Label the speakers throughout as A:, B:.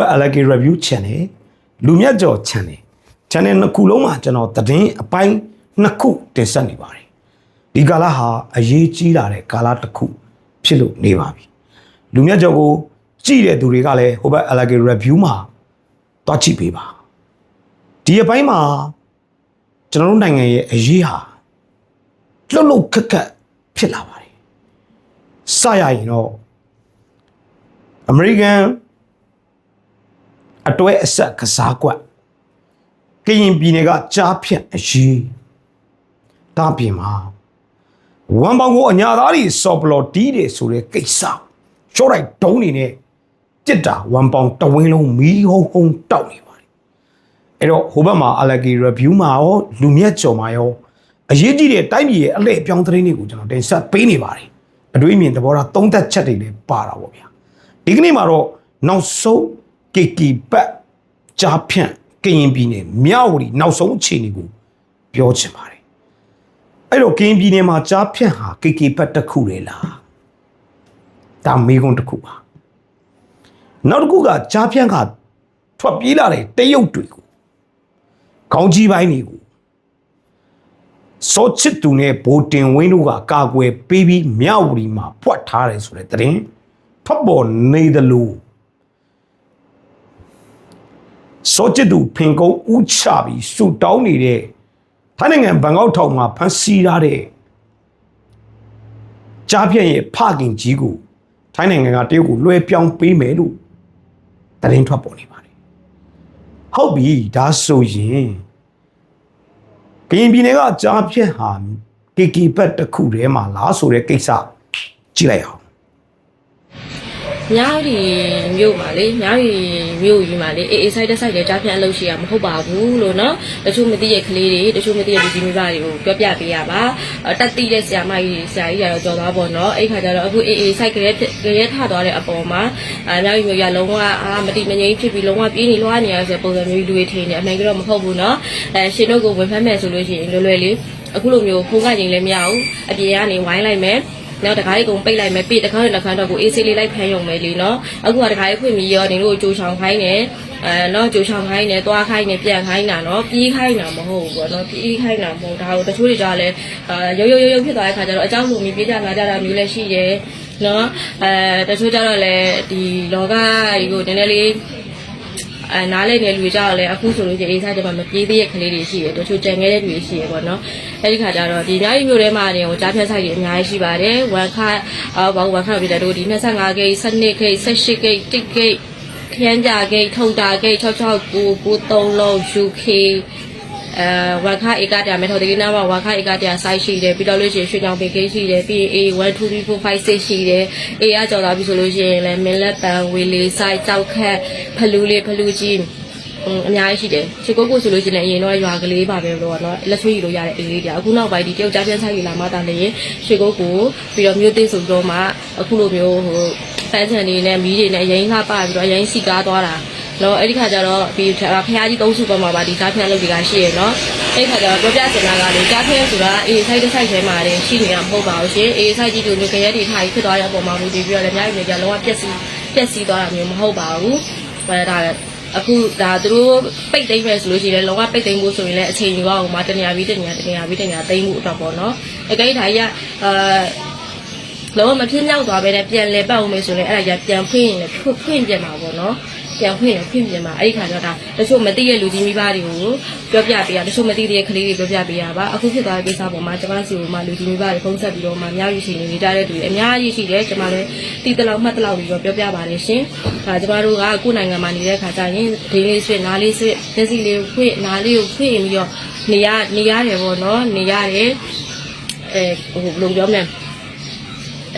A: Alaki Review Channel လူမြတ်ကျော် Channel Channel နှစ်ခုလုံးမှာကျွန်တော်သတင်းအပိုင်းနှစ်ခုတင်ဆက်နေပါတယ်ဒီကာလဟာအရေးကြီးလာတဲ့ကာလတစ်ခုဖြစ်လို့နေပါပြီလူမြတ်ကျော်ကိုကြည့်တဲ့သူတွေကလည်းဟိုဘက် Alaki Review မှာတွားကြည့်ပေးပါဒီအပိုင်းမှာကျွန်တော်တို့နိုင်ငံရဲ့အရေးဟာလှုပ်လှုပ်ခက်ခက်ဖြစ်လာပါတယ်စရရင်တော့အမေရိကန် အတွဲအဆက်ကစားကွက်ကရင်ပြည်နယ်ကကြားဖြတ်အရေးတားပြင်မှာဝမ်ပေါင်ကိုအညာသားတွေစော်ပလော်တီးတယ်ဆိုတဲ့ကိစ္စရှော့လိုက်ဒုံးနေနဲ့တစ်တာဝမ်ပေါင်တဝင်းလုံးမီးဟုံးဟုံးတောက်နေပါတယ်အဲ့တော့ဟိုဘက်မှာအလဂီရဗျူးမှာရောလူမြတ်ကျော်မှာရောအရေးကြီးတဲ့တိုင်းပြည်ရဲ့အလှည့်အပြောင်းသတင်းတွေကိုကျွန်တော်တင်ဆက်ပေးနေပါတယ်အတွေးမြင်သဘောထားသုံးသက်ချက်တွေလည်းပါတာပေါ့ဗျာဒီကနေ့မှာတော့နောက်ဆုံး KK ဘတ်ကြားဖြန့်ကရင်ပြည်နယ်မြဝတီနောက်ဆုံးအခြေအနေကိုပြောချင်ပါတယ်အဲ့တော့ကရင်ပြည်နယ်မှာကြားဖြန့်ဟာ KK ဘတ်တစ်ခုလေလားဒါမေးခွန်းတစ်ခုပါနောက်တစ်ခုကကြားဖြန့်ကထွက်ပြေးလာတဲ့တရုတ်တွေကိုခေါင်းကြီးပိုင်းတွေကိုစောချစ်သူနဲ့ဘိုတင်ဝင်းတို့ကကာကွယ်ပေးပြီးမြဝတီမှာဖွက်ထားတယ်ဆိုတဲ့သတင်းဖတ်ပေါ်နေတယ်လို့ စောချစ်သူဖင်ကုန်းဥချပြီးဆူတောင်းနေတဲ့ထိုင်းနိုင်ငံဘန်ကောက်ထောင်မှာဖမ်းဆီးထားတဲ့ကြားပြည့်ရဲ့ဖခင်ကြီးကိုထိုင်းနိုင်ငံကတရုတ်ကိုလွှဲပြောင်းပေးမယ်လို့သတင်းထွက်ပေါ်နေပါတယ်ဟုတ်ပြီဒါဆိုရင်ကရင်ပြည်နယ်ကကြားပြည့်ဟာကီကီဘတ်တစ်ခုထဲမှာလားဆိုတဲ့ကိစ္စကြည့်လိုက်အောင်
B: ညာရီမြို့မှာလေညာရီမြို့ကြီးမှာလေအေးအေးဆိုင်တက်ဆိုင်တဲ့ကြားဖြန့်အလုပ်ရှိရမဟုတ်ပါဘူးလို့နော်တချို့မသိတဲ့ကလေးတွေတချို့မသိတဲ့လူကြီးမိဘတွေကိုပြောပြပေးရပါအတက်တိတဲ့ဆရာမကြီးဆရာကြီးကတော့ကြော်သွားပေါ့နော်အဲ့ခါကျတော့အခုအေးအေးဆိုင်ကလေးကလေးထသွားတဲ့အပေါ်မှာအာညာရီမြို့ရလုံးဝအာမတိမငိမ့်ဖြစ်ပြီးလုံးဝပြေးနေလွှားနေရဆိုပုံစံမျိုးလူတွေထင်နေအမှန်ကတော့မဟုတ်ဘူးနော်အဲရှင်တို့ကိုဝင်ဖမ်းမယ်ဆိုလို့ရှိရင်လွယ်လွယ်လေးအခုလိုမျိုးဖုန်းကချိန်လည်းမရဘူးအပြင်ကနေဝိုင်းလိုက်မယ် နောက်တခါလေးကုန်ပိတ်လိုက်မယ်ပြတခါနဲ့တခါတော့ကိုအေးဆေးလေးလိုက်ဖမ်းရုံပဲလीเนาะအခုကတခါလေးဖွင့်ပြီးရောနေတို့ကြိုချောင်ခိုင်းနေအဲเนาะကြိုချောင်ခိုင်းနေသွားခိုင်းနေပြန်ခိုင်းတာเนาะပြေးခိုင်းတာမဟုတ်ဘူးပေါ့เนาะပြေးခိုင်းတာမဟုတ်ဒါကိုတချို့တွေကြလည်းအာရုပ်ရုပ်ရုပ်ရုပ်ဖြစ်သွားတဲ့ခါကျတော့အเจ้าလူမျိုးပြေးကြလာကြတာမျိုးလည်းရှိတယ်เนาะအဲတချို့ကြတော့လည်းဒီလောကကြီးကိုနည်းနည်းလေး အဲနားလိုက်နေလူတွေကြတော့လေအခုဆိုလို့ရှိရင်အေးဆိုင်တမှာမပြေးသေးတဲ့ကလေးတွေရှိတယ်တချို့ကြံခဲ့တဲ့လူတွေရှိရပေါ့နော်အဲဒီခါကျတော့ဒီအများကြီးမျိုးထဲမှာနေကိုကြားဖြတ်ဆိုင်တွေအများကြီးရှိပါတယ်ဝမ်ခါအော်ဘာဝမ်ခါပြည်တယ်တို့ဒီ25ဂိတ်12ဂိတ်18ဂိတ်1ဂိတ်ခရမ်းကြဂိတ်ထုံတာဂိတ်669 93လုံး UK အဲဝါခဧကတရားမေထော်တကိနာမှာဝါခဧကတရား site ရှိတယ်ပြီးတော့လို့ရှိရင်ရွှေချောင်ပေကိရှိတယ်ပြီးရင် A 1 2 3 4 5 6ရှိတယ် A ကကြော်လာပြီဆိုလို့ရှိရင်လည်းမင်းလက်ပံဝေလေး site ကြောက်ခက်ဖလူးလေးဖလူးကြီးအင်းအများကြီးရှိတယ်ချစ်ကိုကိုဆိုလို့ရှိရင်လည်းအရင်တော့ရွာကလေးပါပဲလို့တော့လက်ဆွေးယူလို့ရတဲ့အေးလေးတရားအခုနောက်ပိုင်းဒီတယောက်ကြားပြန်ဆိုင်ယူလာမှတာလည်းရွှေကိုကိုပြီးတော့မျိုးသိဆိုတော့မှအခုလိုမျိုးဟိုဖန်ချန်တွေနဲ့မီးတွေနဲ့အရင်ကပါပြီးတော့အရင်စီကားသွားတာ နော်အဲ့ဒီခါကျတော့ဒီဖះကြီးသုံးစုပေါ်မှာပါဒီကြားဖြန့်လုပ်တွေကရှိရနော်အဲ့ဒီခါကျတော့ပြောပြစင်တာကလေကြားဖြန့်ဆိုတာအေးဆိုင်တစ်ဆိုင်ထဲမှာတင်ရှိနေတာမဟုတ်ပါဘူးရှင်အေးဆိုင်ကြီးတို့မျိုးကြရက်တွေထားပြီးဖြစ်သွားတဲ့အပေါ်မှာမူတည်ပြီးတော့လည်းအများကြီးမျိုးကြလုံးဝပြက်စီးပြက်စီးသွားတာမျိုးမဟုတ်ပါဘူးအဲဒါအခုဒါသူတို့ပိတ်သိမ်းမယ်ဆိုလို့ရှိရင်လည်းလောကပိတ်သိမ်းဖို့ဆိုရင်လည်းအချိန်ယူအောင်မှာတနေရာပြီးတနေရာတနေရာပြီးတနေရာသိမ်းမှုအတွက်ပေါ့နော်အကိန်းဒါကြီးကအာလောမဖြစ်မြောက်သွားပဲနဲ့ပြန်လဲပတ်အောင်မယ်ဆိုရင်အဲ့ဒါကြီးပြန်ဖွင့်ရင်လည်းဖွင့်ပြန်မှာပေါ့နော် ပြန်ဖွင့်ရင်ဖွင့်ပြန်မှာအဲ့ဒီခါကျတော့ဒါတချို့မသိတဲ့လူကြီးမိဘတွေကိုပြောပြပေးရတချို့မသိတဲ့ကလေးတွေပြောပြပေးရပါအခုဖြစ်သွားတဲ့ကိစ္စပေါ်မှာကျွန်မစီကိုမှလူကြီးမိဘတွေဖုန်းဆက်ပြီးတော့မှအများကြီးရှိနေနေကြတဲ့သူတွေအများကြီးရှိတယ်ကျွန်မလည်းတီးတလောက်မှတ်တလောက်ပြီးတော့ပြောပြပါတယ်ရှင်ဒါကျွန်မတို့ကကိုယ်နိုင်ငံမှာနေတဲ့ခါကျရင်ဒိန်းလေးဆွေနားလေးဆွေလက်စီလေးဖွင့်နားလေးကိုဖွင့်ပြီးတော့နေရနေရတယ်ပေါ့နော်နေရတယ်အဲဟိုဘယ်လိုပြောမလဲအဲ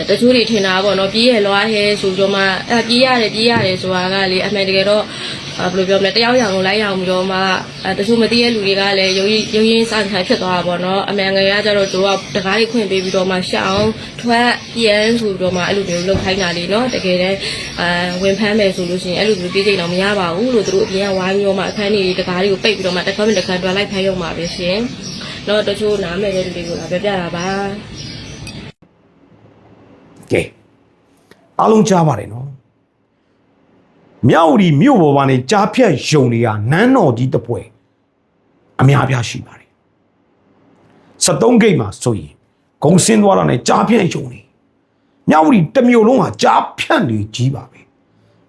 B: တချို့တွေထင်တာပေါ့နော်ပြေးရလွားဟဲဆိုကြမှအဲပြေးရတယ်ပြေးရတယ်ဆိုတာကလေအမှန်တကယ်တော့အဲဘယ်လိုပြောမလဲတယောက်ယောင်ကိုလိုက်အောင်ပြီးတော့မှအဲတချို့မသိတဲ့လူတွေကလည်းရုံရင်းရုံရင်းစခံဖြစ်သွားတာပေါ့နော်အမှန်ငယ်ကကြတော့သူတို့ကတကားလေးခွင့်ပေးပြီးတော့မှရှောင်းထွက်ပြန်ဆိုပြီးတော့မှအဲ့လိုမျိုးလုပ်ခိုင်းတာလေနော်တကယ်တမ်းအဲဝင်ဖမ်းမယ်ဆိုလို့ရှိရင်အဲ့လိုမျိုးပြေးချိန်တော့မရပါဘူးလို့သူတို့အပြင်ကဝိုင်းပြီးတော့မှအခန်းကြီးတကားလေးကိုပိတ်ပြီးတော့မှတစ်ခါမှတစ်ခါတွားလိုက်ဖမ်းရုံပါပဲရှင်တော့တချို့နားမယ်တဲ့လူတွေကိုလာပြောပြတာပါ
A: ကဲအားလုံးကြားပါတယ်နော်မြောက်ရီမြို့ပေါ်ကနေကြားဖြတ်ယုံတွေကနန်းတော်ကြီးတစ်ပွဲအများပြားရှိပါတယ်73ဂိတ်မှာဆိုရင်ဂုံစင်းသွားတာနဲ့ကြားဖြတ်ယုံတွေမြောက်ရီတစ်မြို့လုံးဟာကြားဖြတ်နေကြီးပါပဲ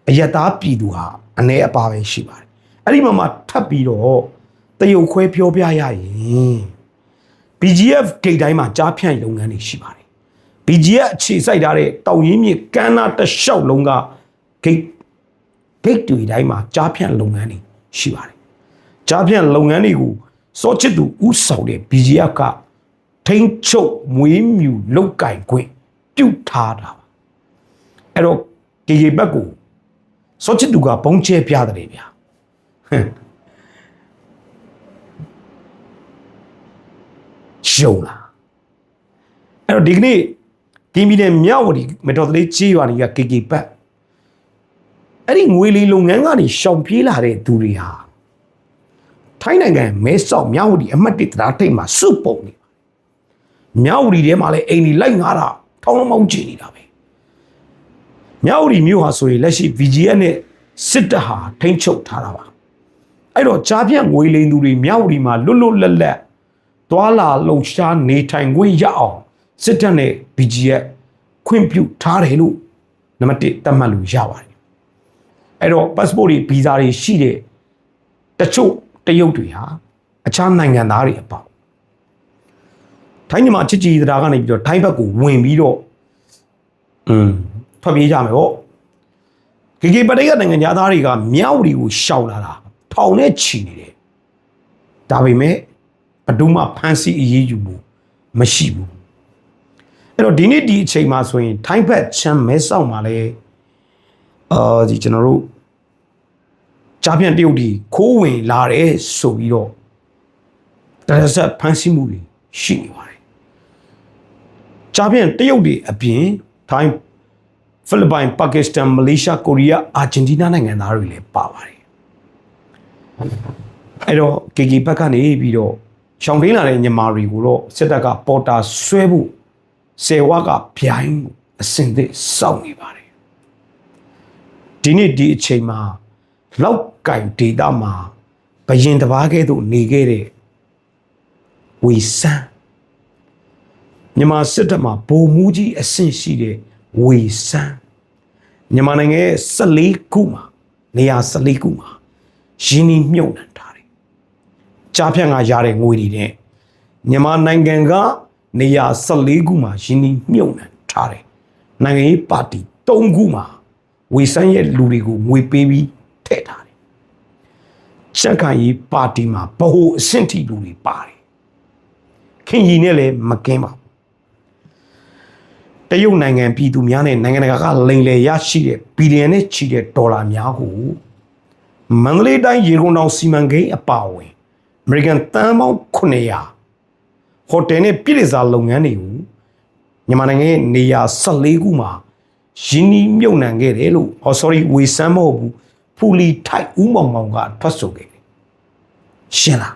A: အယက်သားပြည်သူဟာအ ਨੇ အပါပဲရှိပါတယ်အဲ့ဒီမှာမှထပ်ပြီးတော့တရုတ်ခွဲပြောပြရရင် BGF ဂိတ်တိုင်းမှာကြားဖြန့်လုပ်ငန်းတွေရှိပါတယ် BGF အခြေစိုက်ထားတဲ့တောင်ရင်းမြစ်ကမ်းနားတစ်လျှောက်လုံးကဂိတ်ဂိတ်တွေတိုင်းမှာကြားဖြန့်လုပ်ငန်းတွေရှိပါတယ်ကြားဖြန့်လုပ်ငန်းတွေကိုစောချစ်သူဥဆောင်တဲ့ BGF ကထိန်းချုပ်မွေးမြူလုတ်ကင်ခွင့်ပြုထားတာပါအဲ့တော့ကေကေဘက်ကိုစောချစ်သူကဘုံကျဲပြတယ်ဗျာဟမ်ရှုံလားအဲ့တော့ဒီကနေ့ ကင်းပြည်နယ်မြောက်ဝတီမတော်တလေးကြီးရွာကြီးကကေကေဘက်အဲ့ဒီငွေလီလုပ်ငန်းကနေရှောင်ပြေးလာတဲ့သူတွေဟာထိုင်းနိုင်ငံမဲဆောက်မြောက်ဝတီအမှတ်တစ်တရားထိပ်မှာစုပုံနေပါမြောက်ဝတီထဲမှာလည်းအိမ်ကြီးလိုက်ငါတာထောင်းလုံးမောင်းကျင်နေတာပဲမြောက်ဝတီမြို့ဟာဆိုရင်လက်ရှိ VGN နဲ့စစ်တပ်ဟာထိန်းချုပ်ထားတာပါအဲ့တော့ကြားပြန့်ငွေလိမ်သူတွေမြောက်ဝတီမှာလွတ်လွတ်လပ်လပ်သွာလာလှုပ်ရှားနေထိုင်ခွင့်ရအောင် စစ်တပ်နဲ့ VGN ခွင့်ပြုထားတယ်လို့နံပါတ်1သတ်မှတ်လို့ရပါတယ်အဲ့တော့ passport တွေ visa တွေရှိတဲ့တချို့တရုတ်တွေဟာအခြားနိုင်ငံသားတွေအပေါ့ထိုင်းမြန်မာချစ်ကြည်တရားကနေပြီးတော့ထိုင်းဘက်ကိုဝင်ပြီးတော့อืมထွက်ပြေးကြမယ်ပေါ့ကေကေပတိကနိုင်ငံသားတွေကမြောက်ဝတီကိုရှောက်လာတာထောင်နဲ့ချီနေတယ်ဒါပေမဲ့ဘယ်သူမှဖမ်းဆီးအရေးယူမှုမရှိဘူး အဲ့တော့ဒီနေ့ဒီအချိန်မှာဆိုရင်ထိုင်းဘက်ချမ်းမဲဆောက်မှာလဲအာဒီကျွန်တော်တို့ကြားပြန်တရုတ်ဒီခိုးဝင်လာတယ်ဆိုပြီးတော့တရဆက်ဖမ်းဆီးမှုတွေရှိနေပါတယ်ကြားပြန်တရုတ်ဒီအပြင်ထိုင်းဖိလစ်ပိုင်ပါကစ္စတန်မလေးရှားကိုရီးယားအာဂျင်တီးနားနိုင်ငံသားတွေလည်းပါပါတယ်အဲ့တော့ကေကီဘက်ကနေပြီးတော့ရှောင်းထိန်လာတဲ့ညီမတွေကိုတော့စစ်တပ်ကပေါ်တာဆွဲဖို့ ဆယ်ဝါကဗျိုင်းအစင်သစ်စောင့်နေပါတယ်ဒီနေ့ဒီအချိန်မှာလောက်ကင်ဒေတာမှာဘယင်တစ်ပါးကဲ့သို့နေခဲ့တဲ့ဝီဆန်းမြန်မာစစ်တပ်မှာဗိုလ်မှူးကြီးအဆင့်ရှိတဲ့ဝီဆန်းမြန်မာနိုင်ငံရဲ့14ခုမှာနေရာ14ခုမှာရင်းနှီးမြုပ်နှံထားတယ်ကြားဖြတ်ကရတဲ့ငွေတွေနဲ့မြန်မာနိုင်ငံက နေရာ14ခုမှာရင်းနှီးမြုပ်နှံထားတယ်နိုင်ငံရေးပါတီ3ခုမှာဝေဆန်းရဲ့လူတွေကိုငွေပေးပြီးထည့်ထားတယ်ရှက်ခိုင်ရေးပါတီမှာဗဟိုအဆင့်ထိလူတွေပါတယ်ခင်ကြီးနဲ့လည်းမကင်းပါဘူးတရုတ်နိုင်ငံပြည်သူများနဲ့နိုင်ငံတကာကလိမ်လည်ရရှိတဲ့ဘီလီယံနဲ့ချီတဲ့ဒေါ်လာများကိုမန္တလေးတိုင်းရေကုန်တောင်စီမံကိန်းအပါအဝင်အမေရိကန်တန်ပေါင်း900 ဟိုတယ်နဲ့ပြည်စာလုပ်ငန်းတွေကိုမြန်မာနိုင်ငံရဲ့နေရာ14ခုမှာရင်းနှီးမြုပ်နှံခဲ့တယ်လို့ဟော sorry ဝေစမ်းမဟုတ်ဘူးဖူလီထိုက်ဦးမောင်မောင်ကထွက်ဆိုခဲ့တယ်ရှင်းလား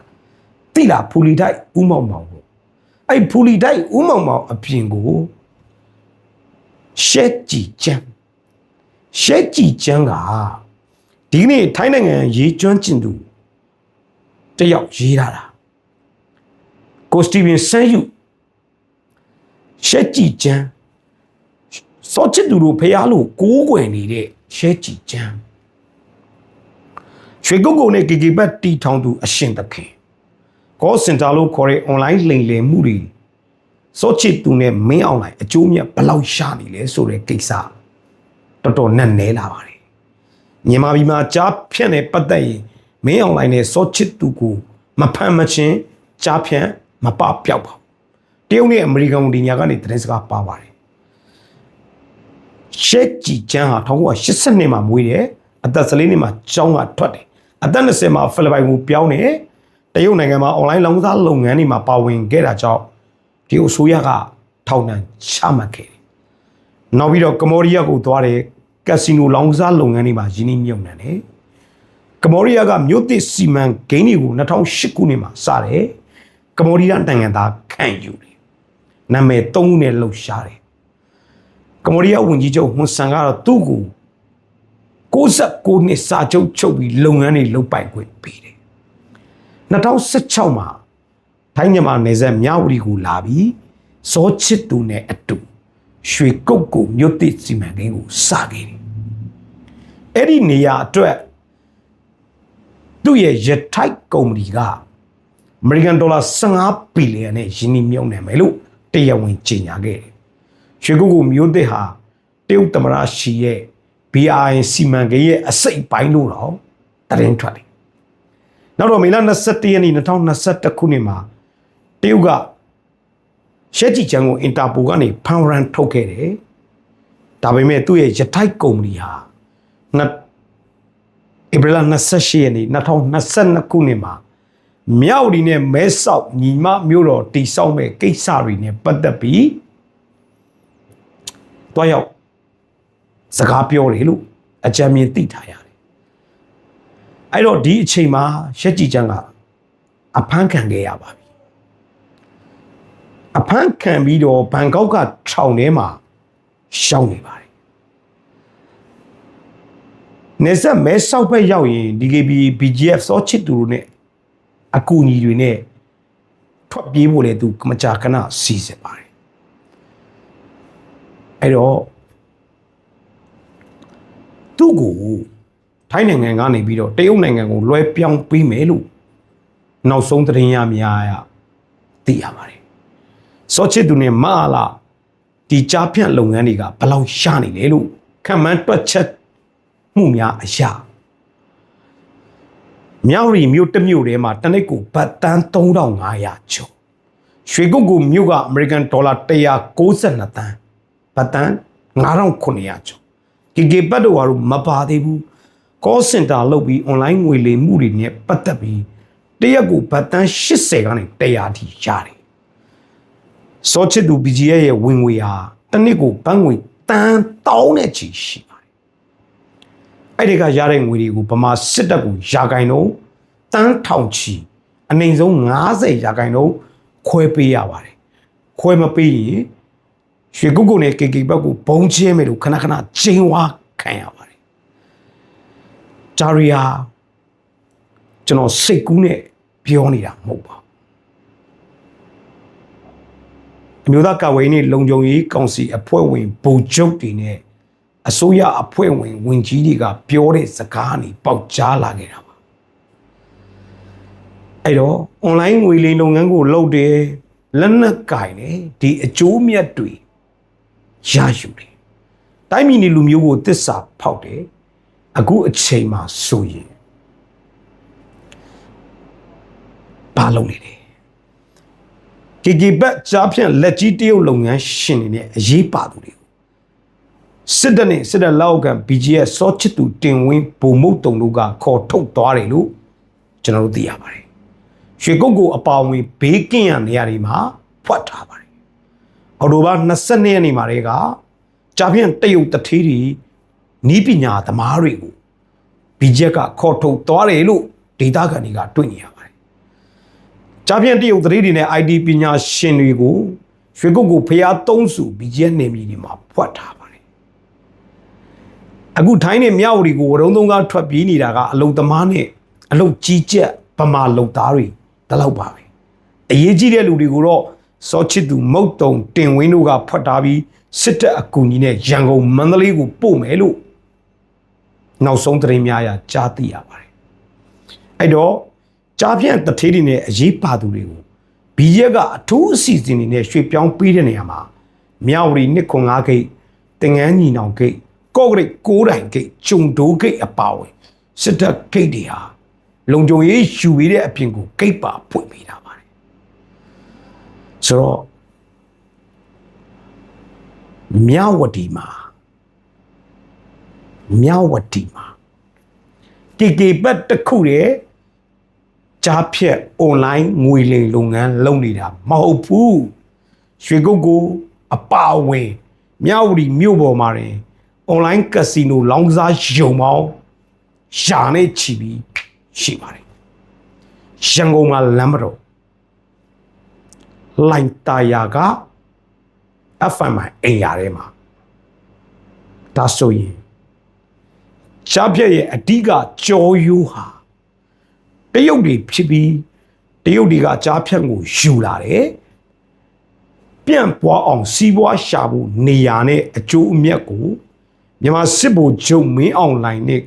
A: တိလားဖူလီထိုက်ဦးမောင်မောင်ကိုအဲ့ဖူလီထိုက်ဦးမောင်မောင်အပြင်ကိုရှက်ကြည်ချမ်းရှက်ကြည်ချမ်းကဒီကနေ့ထိုင်းနိုင်ငံရေးကျွမ်းကျင်သူတယောက်ရေးထားတာ ကိုစတီဗင်ဆန်ယူရှက်ကြည်ချမ်းစောချစ်သူတို့ဖះလို့ကိုးကွယ်နေတဲ့ရှက်ကြည်ချမ်းရွှေကုတ်ကုံနဲ့ကေကေဘတ်တီထောင်သူအရှင်သခင်ကောစင်တာလို့ခေါ်တဲ့ online လိမ်လည်မှုတွေစောချစ်သူနဲ့မင်းအောင်လိုက်အကျိုးမြတ်ဘယ်လောက်ရှာနေလဲဆိုတဲ့ကိစ္စတော်တော်နက်နဲလာပါတယ်မြန်မာပြည်မှာကြားဖြန့်တဲ့ပတ်သက်ရင်မင်းအောင်လိုက်နဲ့စောချစ်သူကိုမဖမ်းမချင်းကြားဖြန့် မပပြောက်ပါဘူးတရုတ်နဲ့အမေရိကန်ဒီညာကနေသတင်းစကားပါပါတယ်ရှက်ကြည်ချမ်းဟာ1982မှာမွေးတယ်အသက်14နှစ်မှာကျောင်းကထွက်တယ်အသက်20မှာဖိလစ်ပိုင်ကိုပြောင်းတယ်တရုတ်နိုင်ငံမှာ online လောင်းစားလုပ်ငန်းတွေမှာပါဝင်ခဲ့တာကြောင့်ဒီအစိုးရကထောင်ဒဏ်ချမှတ်ခဲ့တယ်နောက်ပြီးတော့ကမ္ဘောဒီးယားကိုသွားတယ်ကက်စီနိုလောင်းစားလုပ်ငန်းတွေမှာရင်းနှီးမြှုပ်နှံတယ်ကမ္ဘောဒီးယားကမြို့သစ်စီမံကိန်းတွေကို2008ခုနှစ်မှာစတယ် ကမ္ဘောဒီးယားနိုင်ငံသားခံယူတယ်နာမည်၃ခုနဲ့လှုပ်ရှားတယ်ကမ္ဘောဒီးယားဝန်ကြီးချုပ်ဟွန်ဆန်ကတော့သူ့ကို69နှစ်စာချုပ်ချုပ်ပြီးလုပ်ငန်းတွေလုပ်ပိုင်ခွင့်ပေးတယ်2016မှာထိုင်းမြန်မာနယ်စပ်မြဝတီကိုလာပြီးစောချစ်သူနဲ့အတူရွှေကုတ်ကိုမြို့သစ်စီမံကိန်းကိုစခဲ့တယ်အဲ့ဒီနေရာအတွက်သူ့ရဲ့ရထိုက်ကုမ္ပဏီက အမေရိကန်ဒေါ်လာ15ဘီလီယံနဲ့ယင်းနှိမ့်မြုံနေမယ်လို့တရားဝင်ကြေညာခဲ့တယ်ရွှေကုတ်ကိုမြို့သစ်ဟာတရုတ်သမ္မတရှီရဲ့ BRI စီမံကိန်းရဲ့အစိတ်ပိုင်းလို့တော့တရင်ထွက်တယ်နောက်တော့မေလ21ရက်နေ့2021ခုနှစ်မှာတရုတ်ကရှက်ကြည်ချန်ကိုအင်တာပိုကနေဖန်ရန်ထုတ်ခဲ့တယ်။ဒါပေမဲ့သူ့ရဲ့ရထိုက်ကုမ္ပဏီဟာနှစ်ဧပြီလ28ရက်နေ့2022ခုနှစ်မှာ မြောက်ဒီနဲ့မဲဆောက်ညီမမျိုးတော်တိဆောက်မဲ့ကိစ္စတွေနဲ့ပတ်သက်ပြီးတွားရောက်စကားပြောတယ်လို့အကြံဉာဏ်သိထားရတယ်။အဲ့တော့ဒီအချိန်မှာရှက်ကြည်ချန်ကအဖမ်းခံခဲ့ရပါပြီ။အဖမ်းခံပြီးတော့ဘန်ကောက်ကထောင်ထဲမှာရှောင်းနေပါတယ်။နေဆက်မဲဆောက်ဘက်ရောက်ရင် DKB BGF စောချစ်သူတို့နဲ့ အကူအညီတွေနဲ့ထွက်ပြေးဖို့လေသူမကြာခဏစီစစ်ပါတယ်။အဲ့တော့သူ့ကိုထိုင်းနိုင်ငံကနေပြီးတော့တရုတ်နိုင်ငံကိုလွှဲပြောင်းပေးမယ်လို့နောက်ဆုံးသတင်းရများရသိရပါတယ်။စောချစ်သူနဲ့မအားလာဒီကြားဖြန့်လုပ်ငန်းတွေကဘယ်လောက်ရှာနေလဲလို့ခံမှန်းတွက်ချက်မှုများအရာ မြောက်ရီမြို့တစ်မြို့ထဲမှာတစ်နှစ်ကိုဘတ်တန်း3500ကျော်ရွှေကုတ်ကူမြို့ကအမေရိကန်ဒေါ်လာ162တန်းဘတ်တန်း9900ကျော် KK ဘတ်တို့ဟာတို့မပါသေးဘူး call center လုပ်ပြီး online ငွေလိမ်မှုတွေနဲ့ပတ်သက်ပြီးတရက်ကိုဘတ်တန်း80ကနေ100ထိရတယ်စောချစ်သူ BGA ရဲ့ဝင်ငွေဟာတစ်နှစ်ကိုဘတ်ငွေတန်းတောင်းနဲ့ချီရှိပါတယ် အဲ့ဒီကရတဲ့ငွေတွေကိုဗမာစစ်တပ်ကိုယာကိုင်တော့တန်းထောင်ချီအနိုင်ဆုံး90ရာခိုင်နှုန်းခွဲပေးရပါတယ်ခွဲမပေးရင်ရွှေကုတ်ကုတ်နဲ့ကေကေဘက်ကိုဘုံချင်းမယ်လို့ခဏခဏချိန်ဝါခံရပါတယ်ဂျာရီယာကျွန်တော်စိတ်ကူးနဲ့ပြောနေတာမဟုတ်ပါဘူးအမျိုးသားကာဝေးနဲ့လုံခြုံရေးကောင်စီအဖွဲ့ဝင်ဗိုလ်ချုပ်တွေနဲ့ အစိုးရအဖွဲ့ဝင်ဝင်ကြီးတွေကပြောတဲ့စကားကနေပေါက်ကြားလာခဲ့တာပါအဲ့တော့ online ငွေလိမ်လုပ်ငန်းကိုလုပ်တယ်လက်နက်ကင်တယ်ဒီအကျိုးမြတ်တွေရယူတယ်တိုင်းပြည်နေလူမျိုးကိုတစ္ဆာဖောက်တယ်အခုအချိန်မှာဆိုရင်ဘာလုပ်နေလဲကေကေဘက်ကြားဖြန့်လက်ကြီးတရုတ်လုပ်ငန်းရှင်တွေနဲ့အရေးပါသူတွေ စစ်တပ်နဲ့စစ်တပ်လက်အောက်ခံ BGS စောချစ်သူတင်ဝင်းဗိုလ်မုတ်တုံတို့ကခေါ်ထုတ်သွားတယ်လို့ကျွန်တော်တို့သိရပါတယ်ရွှေကုတ်ကိုအပါဝင်ဘေးကင်းရနေရာတွေမှာဖွက်ထားပါတယ်အော်တိုဘာ22ရက်နေ့မှာတည်းကကြားဖြန့်တရုတ်တထေးတွေနီးပညာသမားတွေကို BGS ကခေါ်ထုတ်သွားတယ်လို့ဒေတာကန်တွေကတွေ့နေရပါတယ်ကြားဖြန့်တရုတ်တထေးတွေနဲ့ ID ပညာရှင်တွေကိုရွှေကုတ်ကိုဖျားသုံးစု BGS နေမြေတွေမှာဖွက်ထားပါတယ် အခုထိုင်းနဲ့မြောက်ရီကိုဝရုံသုံးကားထွက်ပြေးနေတာကအလုံသမားနဲ့အလုံကြီးကျက်ဗမာလုံသားတွေတလောက်ပါပဲအရေးကြီးတဲ့လူတွေကိုတော့စောချစ်သူမုတ်တုံတင်ဝင်းတို့ကဖွက်ထားပြီးစစ်တပ်အကူကြီးနဲ့ရန်ကုန်မန္တလေးကိုပို့မယ်လို့နောက်ဆုံးသတင်းများရကြားသိရပါတယ်အဲ့တော့ကြားပြန့်တထေးတွေနဲ့အရေးပါသူတွေကိုဘီရက်ကအထူးအစီအစဉ်တွေနဲ့ရွှေ့ပြောင်းပေးတဲ့နေရာမှာမြောက်ရီနှစ်ခွန်၅ဂိတ်တင်ငန်းညီနောင်ဂိတ် ကော့ဂရိတ်ကိုးတိုင်ဂိတ်ဂျုံဒိုးဂိတ်အပါဝင်စစ်တပ်ဂိတ်တွေဟာလုံခြုံရေးယူပြီးတဲ့အပြင်ကိုဂိတ်ပါဖွင့်ပေးတာပါတယ်ဆိုတော့မြောက်ဝတီမှာမြောက်ဝတီမှာကေကေဘတ်တစ်ခုတည်းကြားဖြတ် online ငွေလိမ်လုပ်ငန်းလုပ်နေတာမဟုတ်ဘူးရွှေကုတ်ကိုအပါအဝင်မြောက်ဝတီမြို့ပေါ်မှာတင် online casino လောင်းကစားရုံပေါင်းရှာနေချီပြီးရှိပါတယ်ရန်ကုန်မှာလမ်းမတော်လိုင်တာယာက FM အိမ်ယာထဲမှာဒါဆိုရင်ရှားဖြတ်ရဲ့အဓိကကြောရိုးဟာတရုတ်တွေဖြစ်ပြီးတရုတ်တွေကကြားဖြတ်ကိုယူလာတယ်ပြန့်ပွားအောင်စီးပွားရှာဖို့နေရာနဲ့အကျိုးအမြတ်ကို မြန်မာစစ်ဗိုလ်ချုပ်မင်းအောင်လှိုင်နဲ့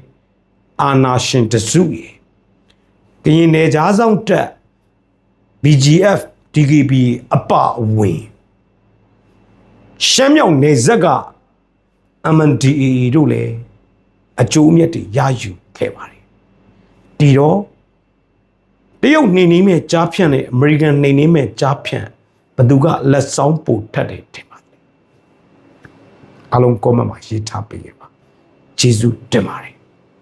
A: အာနာရှင်တစုရေကရင်နယ်ကြားဆောင်တက် BGF DKB အပအဝင်ရှမ်းမြောက်နယ်ဇက်က MNDAA တို့လည်းအကျိုးအမြတ်တွေရယူခဲ့ပါတယ်ဒီတော့တရုတ်နှိမ်နှင်းမဲ့ကြားဖြန့်နဲ့အမေရိကန်နှိမ်နှင်းမဲ့ကြားဖြန့်ဘယ်သူကလက်ဆောင်ပို့ထက်တယ်ထင်ပါလဲ အလုံးကောမန့်မှာရေးထားပေးရပါကျေးဇူးတင်ပါတယ်